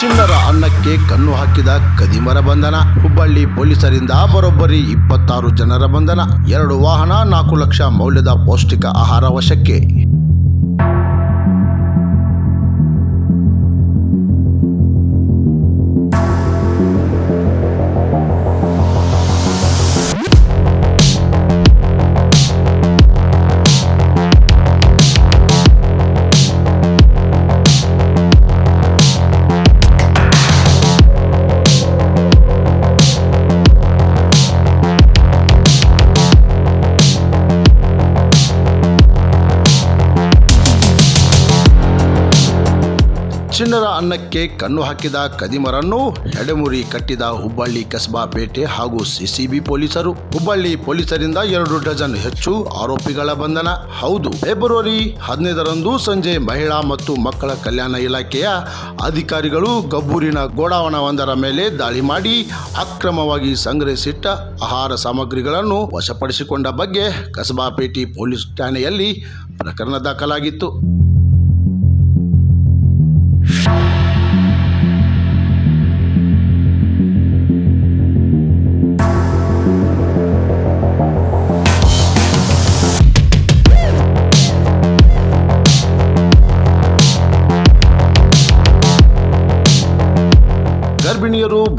ಚಿನ್ನರ ಅನ್ನಕ್ಕೆ ಕಣ್ಣು ಹಾಕಿದ ಕದಿಮರ ಬಂಧನ. ಹುಬ್ಬಳ್ಳಿ ಪೊಲೀಸರಿಂದ ಬರೋಬ್ಬರಿ ಇಪ್ಪತ್ತಾರು ಜನರ ಬಂಧನ. ಎರಡು ವಾಹನ, ನಾಲ್ಕು ಲಕ್ಷ ಮೌಲ್ಯದ ಪೌಷ್ಟಿಕ ಆಹಾರ ವಶಕ್ಕೆ. ಚಿನ್ನರ ಅನ್ನಕ್ಕೆ ಕಣ್ಣು ಹಾಕಿದ ಕದಿಮರನ್ನು ಎಡೆಮುರಿ ಕಟ್ಟಿದ ಹುಬ್ಬಳ್ಳಿ ಕಸ್ಬಾ ಪೇಟೆ ಹಾಗೂ ಸಿಸಿಬಿ ಪೊಲೀಸರು. ಹುಬ್ಬಳ್ಳಿ ಪೊಲೀಸರಿಂದ ಎರಡು ಡಜನ್ ಹೆಚ್ಚು ಆರೋಪಿಗಳ ಬಂಧನ. ಹೌದು, ಫೆಬ್ರವರಿ ಹದಿನೈದರಂದು ಸಂಜೆ ಮಹಿಳಾ ಮತ್ತು ಮಕ್ಕಳ ಕಲ್ಯಾಣ ಇಲಾಖೆಯ ಅಧಿಕಾರಿಗಳು ಗಬ್ಬೂರಿನ ಗೋಡಾವಣವೊಂದರ ಮೇಲೆ ದಾಳಿ ಮಾಡಿ ಅಕ್ರಮವಾಗಿ ಸಂಗ್ರಹಿಸಿಟ್ಟ ಆಹಾರ ಸಾಮಗ್ರಿಗಳನ್ನು ವಶಪಡಿಸಿಕೊಂಡ ಬಗ್ಗೆ ಕಸಬಾಪೇಟೆ ಪೊಲೀಸ್ ಠಾಣೆಯಲ್ಲಿ ಪ್ರಕರಣ ದಾಖಲಾಗಿತ್ತು.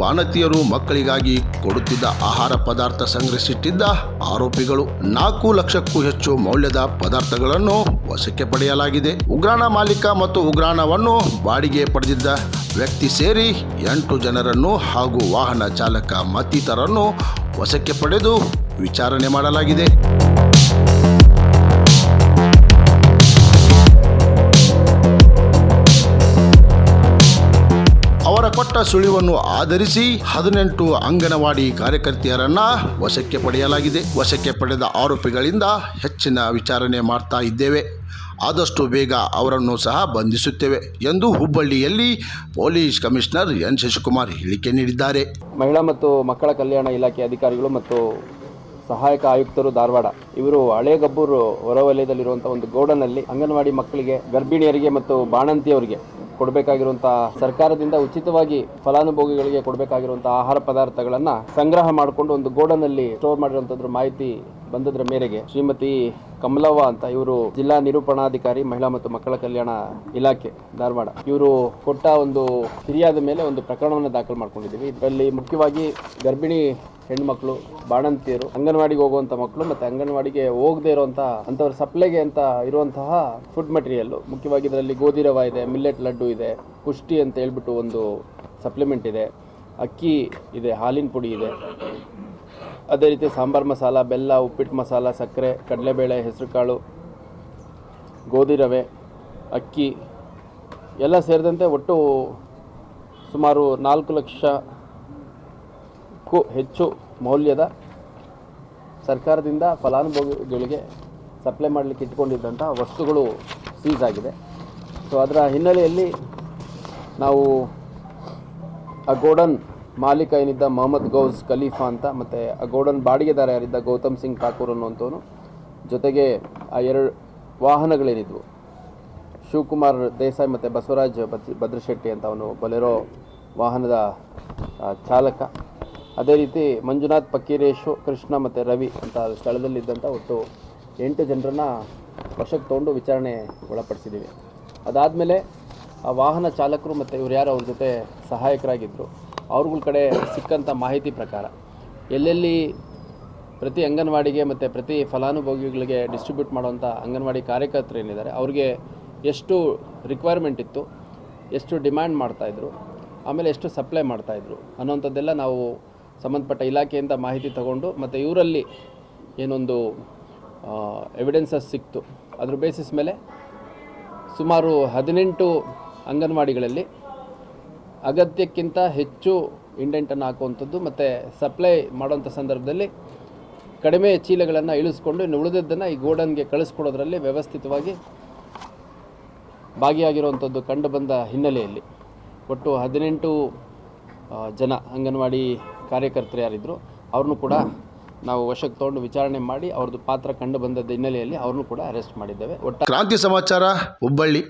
ಬಾಣತಿಯರು ಮಕ್ಕಳಿಗಾಗಿ ಕೊಡುತ್ತಿದ್ದ ಆಹಾರ ಪದಾರ್ಥ ಸಂಗ್ರಹಿಸಿಟ್ಟಿದ್ದ ಆರೋಪಿಗಳು ನಾಲ್ಕು ಲಕ್ಷಕ್ಕೂ ಹೆಚ್ಚು ಮೌಲ್ಯದ ಪದಾರ್ಥಗಳನ್ನು ವಶಕ್ಕೆ ಪಡೆಯಲಾಗಿದೆ. ಉಗ್ರಾಣ ಮಾಲೀಕ ಮತ್ತು ಉಗ್ರಾಣವನ್ನು ಬಾಡಿಗೆ ಪಡೆದಿದ್ದ ವ್ಯಕ್ತಿ ಸೇರಿ ಎಂಟು ಜನರನ್ನು ಹಾಗೂ ವಾಹನ ಚಾಲಕ ಮತ್ತಿತರನ್ನು ವಶಕ್ಕೆ ಪಡೆದು ವಿಚಾರಣೆ ಮಾಡಲಾಗಿದೆ. ಸುಳಿವನ್ನು ಆಧರಿಸಿ ಹದಿನೆಂಟು ಅಂಗನವಾಡಿ ಕಾರ್ಯಕರ್ತೆಯರನ್ನ ವಶಕ್ಕೆ ಪಡೆಯಲಾಗಿದೆ. ವಶಕ್ಕೆ ಪಡೆದ ಆರೋಪಿಗಳಿಂದ ಹೆಚ್ಚಿನ ವಿಚಾರಣೆ ಮಾಡ್ತಾ ಇದ್ದೇವೆ. ಆದಷ್ಟು ಬೇಗ ಅವರನ್ನು ಸಹ ಬಂಧಿಸುತ್ತೇವೆ ಎಂದು ಹುಬ್ಬಳ್ಳಿಯಲ್ಲಿ ಪೊಲೀಸ್ ಕಮಿಷನರ್ ಎನ್. ಶಶಿಕುಮಾರ್ ಹೇಳಿಕೆ ನೀಡಿದ್ದಾರೆ. ಮಹಿಳಾ ಮತ್ತು ಮಕ್ಕಳ ಕಲ್ಯಾಣ ಇಲಾಖೆ ಅಧಿಕಾರಿಗಳು ಮತ್ತು ಸಹಾಯಕ ಆಯುಕ್ತರು ಧಾರವಾಡ, ಇವರು ಹಳೆಗಬ್ಬೂರು ಹೊರವಲಯದಲ್ಲಿರುವಂಥ ಒಂದು ಗೋಡನಲ್ಲಿ ಅಂಗನವಾಡಿ ಮಕ್ಕಳಿಗೆ, ಗರ್ಭಿಣಿಯರಿಗೆ ಮತ್ತು ಬಾಣಂತಿಯವರಿಗೆ ಕೊಡಬೇಕಾಗಿರುವಂತಹ ಸರ್ಕಾರದಿಂದ ಉಚಿತವಾಗಿ ಫಲಾನುಭವಿಗಳಿಗೆ ಕೊಡಬೇಕಾಗಿರುವಂತಹ ಆಹಾರ ಪದಾರ್ಥಗಳನ್ನ ಸಂಗ್ರಹ ಮಾಡಿಕೊಂಡು ಒಂದು ಗೋಡನಲ್ಲಿ ಸ್ಟೋರ್ ಮಾಡಿರುವಂತದ್ರ ಮಾಹಿತಿ ಬಂದದ್ರ ಮೇರೆಗೆ ಶ್ರೀಮತಿ ಕಮಲವ್ವ ಅಂತ ಇವರು ಜಿಲ್ಲಾ ನಿರೂಪಣಾಧಿಕಾರಿ, ಮಹಿಳಾ ಮತ್ತು ಮಕ್ಕಳ ಕಲ್ಯಾಣ ಇಲಾಖೆ, ಧಾರವಾಡ. ಇವರು ಕೊಟ್ಟ ಒಂದು ಹಿರಿಯಾದ ಮೇಲೆ ಒಂದು ಪ್ರಕರಣವನ್ನು ದಾಖಲು ಮಾಡ್ಕೊಂಡಿದ್ದೀವಿ. ಇದರಲ್ಲಿ ಮುಖ್ಯವಾಗಿ ಗರ್ಭಿಣಿ ಹೆಣ್ಮಕ್ಳು ಬಾಣಂತಿಯರು, ಅಂಗನವಾಡಿಗೆ ಹೋಗುವಂಥ ಮಕ್ಕಳು ಮತ್ತು ಅಂಗನವಾಡಿಗೆ ಹೋಗದೇ ಇರುವಂಥ ಅಂಥವ್ರ ಸಪ್ಲೈಗೆ ಅಂತ ಇರುವಂತಹ ಫುಡ್ ಮಟೀರಿಯಲ್ ಮುಖ್ಯವಾಗಿ ಇದರಲ್ಲಿ ಗೋಧಿ ರವ ಇದೆ ಮಿಲ್ಲೆಟ್ ಲಡ್ಡು ಇದೆ ಪುಷ್ಟಿ ಅಂತ ಹೇಳ್ಬಿಟ್ಟು ಒಂದು ಸಪ್ಲಿಮೆಂಟ್ ಇದೆ, ಅಕ್ಕಿ ಇದೆ, ಹಾಲಿನ ಪುಡಿ ಇದೆ. ಅದೇ ರೀತಿ ಸಾಂಬಾರ್ ಮಸಾಲ, ಬೆಲ್ಲ, ಉಪ್ಪಿಟ್ಟು ಮಸಾಲ, ಸಕ್ಕರೆ, ಕಡಲೆಬೇಳೆ, ಹೆಸರುಕಾಳು, ಗೋಧಿ ರವೆ, ಅಕ್ಕಿ ಎಲ್ಲ ಸೇರಿದಂತೆ ಒಟ್ಟು ಸುಮಾರು ನಾಲ್ಕು ಲಕ್ಷಕ್ಕೂ ಹೆಚ್ಚು ಮೌಲ್ಯದ ಸರ್ಕಾರದಿಂದ ಫಲಾನುಭವಿಗಳಿಗೆ ಸಪ್ಲೈ ಮಾಡಲಿಕ್ಕೆ ಇಟ್ಕೊಂಡಿದ್ದಂಥ ವಸ್ತುಗಳು ಸೀಸ್ ಆಗಿದೆ. ಸೊ ಅದರ ಹಿನ್ನೆಲೆಯಲ್ಲಿ ನಾವು ಆ ಗೋಡನ್ ಮಾಲೀಕ ಏನಿದ್ದ ಮೊಹಮ್ಮದ್ ಗೌಸ್ ಖಲೀಫಾ ಅಂತ ಮತ್ತು ಆ ಗೋಡನ್ ಬಾಡಿಗೆದಾರ ಯಾರಿದ್ದ ಗೌತಮ್ ಸಿಂಗ್ ಠಾಕೂರ್ ಅನ್ನುವಂಥವನು ಜೊತೆಗೆ ಆ ಎರಡು ವಾಹನಗಳೇನಿದ್ವು. ಶಿವಕುಮಾರ್ ದೇಸಾಯಿ ಮತ್ತು ಬಸವರಾಜ್ ಭದ್ರಶೆಟ್ಟಿ ಅಂತ ಅವನು ಬಲೆರೋ ವಾಹನದ ಚಾಲಕ. ಅದೇ ರೀತಿ ಮಂಜುನಾಥ್ ಪಕ್ಕೀರೇಶು ಕೃಷ್ಣ ಮತ್ತು ರವಿ ಅಂತ ಸ್ಥಳದಲ್ಲಿದ್ದಂಥ ಒಟ್ಟು ಎಂಟು ಜನರನ್ನು ವಶಕ್ಕೆ ತಗೊಂಡು ವಿಚಾರಣೆ ಒಳಪಡಿಸಿದ್ದೀವಿ ಅದಾದಮೇಲೆ ಆ ವಾಹನ ಚಾಲಕರು ಮತ್ತು ಇವ್ರು ಯಾರು ಅವ್ರ ಜೊತೆ ಸಹಾಯಕರಾಗಿದ್ದರು ಅವ್ರಗಳ ಕಡೆ ಸಿಕ್ಕಂಥ ಮಾಹಿತಿ ಪ್ರಕಾರ ಎಲ್ಲೆಲ್ಲಿ ಪ್ರತಿ ಅಂಗನವಾಡಿಗೆ ಮತ್ತು ಪ್ರತಿ ಫಲಾನುಭವಿಗಳಿಗೆ ಡಿಸ್ಟ್ರಿಬ್ಯೂಟ್ ಮಾಡುವಂಥ ಅಂಗನವಾಡಿ ಕಾರ್ಯಕರ್ತರು ಏನಿದ್ದಾರೆ, ಅವ್ರಿಗೆ ಎಷ್ಟು ರಿಕ್ವೈರ್ಮೆಂಟ್ ಇತ್ತು, ಎಷ್ಟು ಡಿಮ್ಯಾಂಡ್ ಮಾಡ್ತಾಯಿದ್ರು ಆಮೇಲೆ ಎಷ್ಟು ಸಪ್ಲೈ ಮಾಡ್ತಾಯಿದ್ರು ಅನ್ನೋಂಥದ್ದೆಲ್ಲ ನಾವು ಸಂಬಂಧಪಟ್ಟ ಇಲಾಖೆಯಿಂದ ಮಾಹಿತಿ ತಗೊಂಡು ಮತ್ತು ಇವರಲ್ಲಿ ಏನೊಂದು ಎವಿಡೆನ್ಸಸ್ ಸಿಕ್ತು. ಅದ್ರ ಬೇಸಿಸ್ ಮೇಲೆ ಸುಮಾರು ಹದಿನೆಂಟು ಅಂಗನವಾಡಿಗಳಲ್ಲಿ ಅಗತ್ಯಕ್ಕಿಂತ ಹೆಚ್ಚು ಇಂಡೆಂಟನ್ನು ಹಾಕುವಂಥದ್ದು ಮತ್ತು ಸಪ್ಲೈ ಮಾಡುವಂಥ ಸಂದರ್ಭದಲ್ಲಿ ಕಡಿಮೆ ಚೀಲಗಳನ್ನು ಇಳಿಸ್ಕೊಂಡು ಇನ್ನು ಉಳಿದದ್ದನ್ನು ಈ ಗೋಡನ್ಗೆ ಕಳಿಸ್ಕೊಡೋದ್ರಲ್ಲಿ ವ್ಯವಸ್ಥಿತವಾಗಿ ಭಾಗಿಯಾಗಿರುವಂಥದ್ದು ಕಂಡುಬಂದ ಹಿನ್ನೆಲೆಯಲ್ಲಿ. ಒಟ್ಟು ಹದಿನೆಂಟು ಜನ ಅಂಗನವಾಡಿ ಕಾರ್ಯಕರ್ತರು ಯಾರಿದ್ದರು ಅವ್ರನ್ನೂ ಕೂಡ ನಾವು ವಶಕ್ಕೆ ತಗೊಂಡು ವಿಚಾರಣೆ ಮಾಡಿ ಅವ್ರದ್ದು ಪಾತ್ರ ಕಂಡು ಬಂದದ ಹಿನ್ನೆಲೆಯಲ್ಲಿ ಅವ್ರನ್ನೂ ಕೂಡ ಅರೆಸ್ಟ್ ಮಾಡಿದ್ದೇವೆ. ಒಟ್ಟು ಕ್ರಾಂತಿ ಸಮಾಚಾರ, ಹುಬ್ಬಳ್ಳಿ.